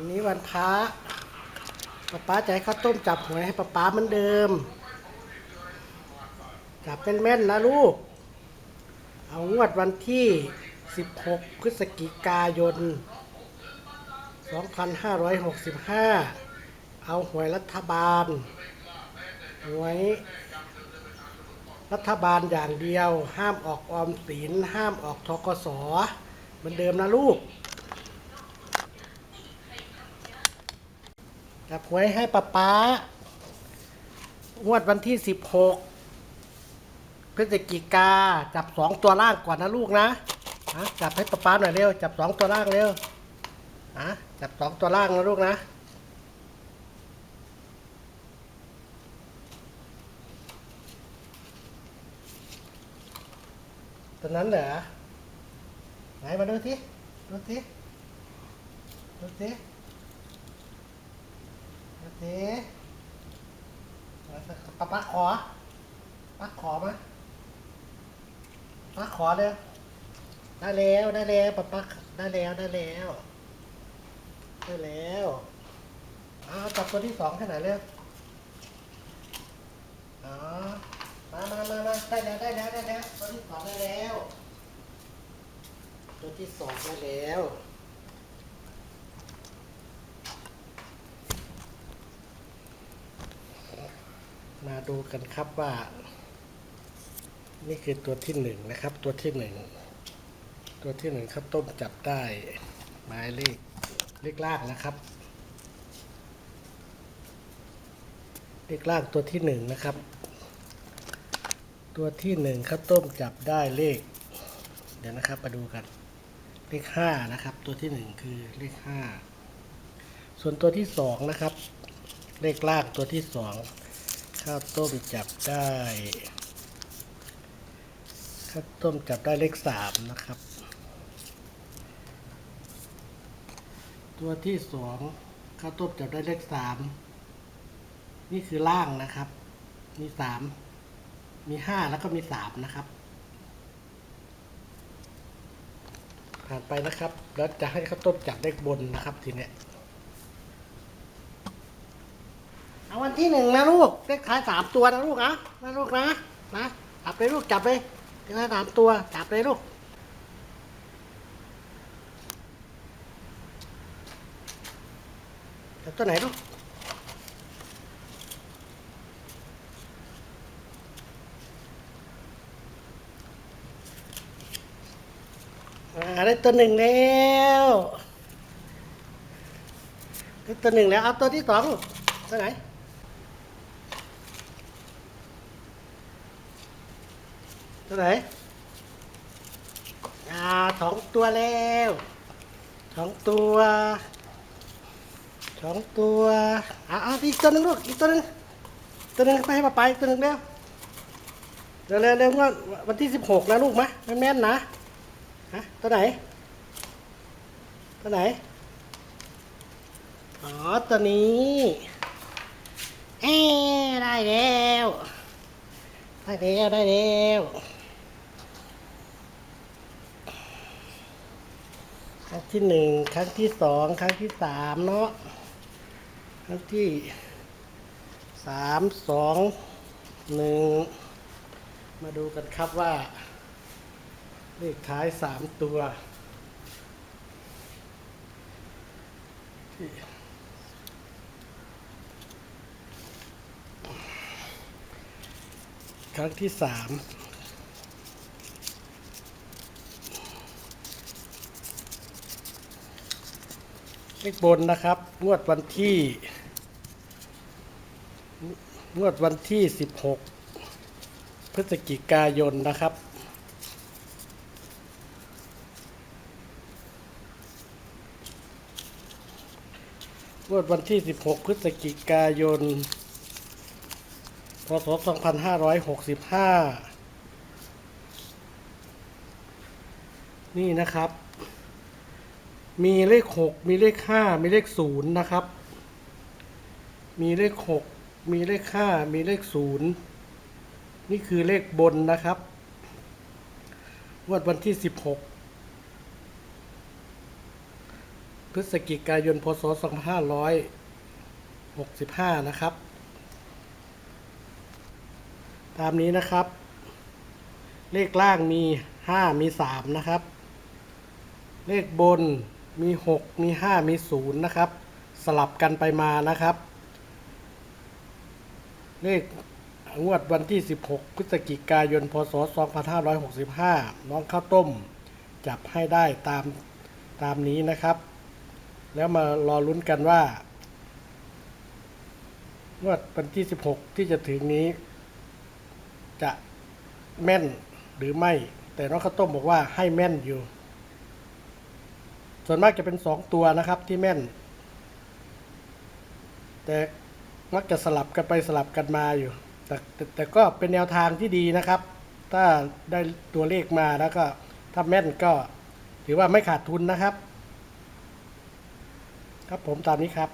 วันนี้วันพระป๊าป๊าจะให้ข้าวต้มจับหวยให้ป๊าป๊าเหมือนเดิม จับแม่นๆนะลูก เอางวดวันที่ 16 พฤศจิกายน 2565 เอาหวยรัฐบาล หวย รัฐบาลอย่างเดียว ห้ามออกออมสิน ห้ามออกทกสเหมือนเดิมนะลูก จับหวยให้ป๊าป๊างวดวันที่16พฤศจิกาจับสองตัวล่างก่อนนะลูกนะฮะจับให้ป๊าป๊าหน่อยเร็ว จับสองตัวล่างเร็วฮะจับสองตัวล่างนะลูกนะตัวนั้นเหรอไหนมาดูสิดูสิดูสิ ดูสิป้าป้าขอป้าขอมาป้าขอเร็วได้แล้วได้แล้วป้าป้าได้แล้วได้แล้วได้แล้วเอาจับตัวที่สองให้หน่อยเร็วอ๋อมามามามาได้แล้วได้แล้วได้แล้วตัวที่สองได้แล้ว ตัวที่สองได้แล้ว มาดูกันครับว่า นี่คือตัวที่หนึ่งนะครับ ตัวที่หนึ่งตัวที่หนึ่งข้าวต้มจับได้หมายเลขเลขล่างนะครับ เลขล่างตัวที่หนึ่งนะครับ ตัวที่หนึ่งข้าวต้มจับได้เลข เดี๋ยวนะครับมาดูกัน เลขห้านะครับ ตัวที่หนึ่งคือเลขห้าส่วนตัวที่สองนะครับ เลขล่างตัวที่สอง ข้าวต้มจับได้ ข้าวต้มจับได้เลขสามนะครับ ตัวที่สองข้าวต้มจับได้เลขสามนี่คือล่างนะครับ มีสามมีห้าแล้วก็มีสามนะครับ ผ่านไปนะครับ แล้วจะให้ข้าวต้มจับเลขบนนะครับทีเนี้ย วันที่หนึ่งนะลูกเลขท้ายสามตัวนะลูกนะนะลูกนะนะจับเลยลูกจับเลยเลขท้ายสามตัวจับเลยลูกจับตัวไหนลูกได้ตัวหนึ่งแล้วได้ตัวหนึ่งแล้วเอาตัวที่สองตัวไหน ตัวไหน อ่าสองตัวแล้วสองตัวสองตัวอ่าเอาอีกตัวหนึ่งลูกอีกตัวหนึ่งตัวหนึ่งไปให้ป้าไปตัวหนึ่งเร็วเร็วเร็วเร็วว่าวันที่สิบหกนะลูกมะแม่นๆนะฮะตัวไหน ตัวไหนอ๋อตัวนี้เอ้ได้แล้ว ได้แล้วได้แล้ว ครั้งที่หนึ่งครั้งที่สองครั้งที่สามเนาะครั้งที่สามสองหนึ่งมาดูกันครับว่า เลขท้ายสามตัว ครั้งที่สาม เลขบนนะครับ งวดวันที่ งวดวันที่สิบหกพฤศจิกายนนะครับ งวดวันที่ 16 พฤศจิกายน พศ 2565 นี่นะครับ มีเลข6มีเลข5มีเลข0นย์นะครับ มีเลข6มีเลข5มีเลข0นี่คือเลขบนนะครับวดวันที่16พฤศจิกายนพศ2565นะครับ ตามนี้นะครับ เลขล่างมี5มี3นะครับ เลขบน มี 6 มี 5 มี 0 นะครับ สลับกันไปมานะครับ เลขงวดวันที่ 16 พฤศจิกายน พศ 2565 น้องข้าวต้ม จับให้ได้ตามตามนี้นะครับ แล้วมารอลุ้นกันว่างวดวันที่ 16 ที่จะถึงนี้ จะแม่นหรือไม่ แต่น้องข้าวต้มบอกว่าให้แม่นอยู่ ส่วนมากจะเป็นสองตัวนะครับที่แม่น แต่มักจะสลับกันไปสลับกันมาอยู่แต่แต่แต่ก็เป็นแนวทางที่ดีนะครับ ถ้าได้ตัวเลขมาแล้วก็ถ้าแม่นก็ถือว่าไม่ขาดทุนนะครับ ครับผมตามนี้ครับ